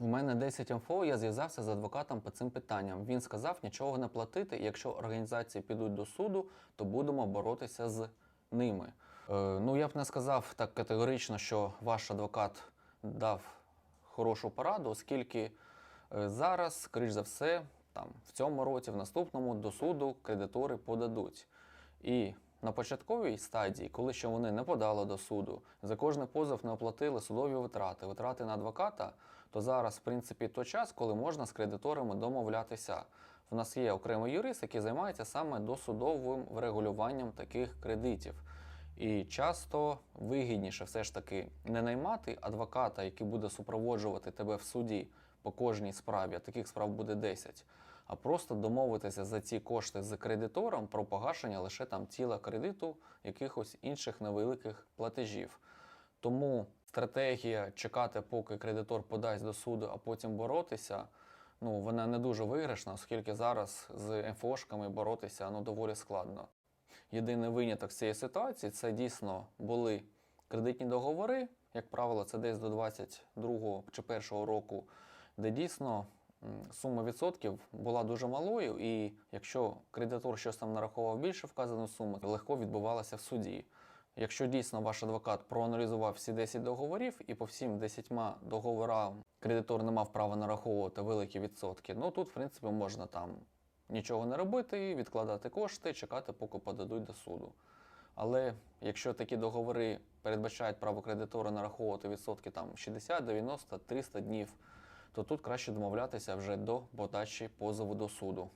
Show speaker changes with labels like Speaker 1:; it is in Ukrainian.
Speaker 1: В мене 10 МФО, я зв'язався з адвокатом по цим питанням. Він сказав нічого не платити, якщо організації підуть до суду, то будемо боротися з ними. Е, ну я б не сказав так категорично, що ваш адвокат дав хорошу пораду, оскільки е, зараз, скоріш за все, там в цьому році, в наступному до суду кредитори подадуть. І на початковій стадії, коли ще вони не подали до суду, за кожний позов не оплатили судові витрати, витрати на адвоката, то зараз, в принципі, той час, коли можна з кредиторами домовлятися. В нас є окремий юрист, який займається саме досудовим врегулюванням таких кредитів. І часто вигідніше все ж таки не наймати адвоката, який буде супроводжувати тебе в суді по кожній справі, а таких справ буде 10, а просто домовитися за ці кошти з кредитором про погашення лише там тіла кредиту, якихось інших невеликих платежів. Тому стратегія чекати, поки кредитор подасть до суду, а потім боротися, ну вона не дуже виграшна, оскільки зараз з МФОшками боротися ну, доволі складно. Єдиний виняток з цієї ситуації це дійсно були кредитні договори, як правило, це десь до 22 чи 1 року, де дійсно сума відсотків була дуже малою, і якщо кредитор щось там нараховував більше вказану суму, то легко відбувалося в суді. Якщо дійсно ваш адвокат проаналізував всі 10 договорів і по всім 10 договорам кредитор не мав права нараховувати великі відсотки, ну тут, в принципі, можна там нічого не робити, відкладати кошти, чекати, поки подадуть до суду. Але якщо такі договори передбачають право кредитора нараховувати відсотки там 60, 90, 300 днів, то тут краще домовлятися вже до подачі позову до суду.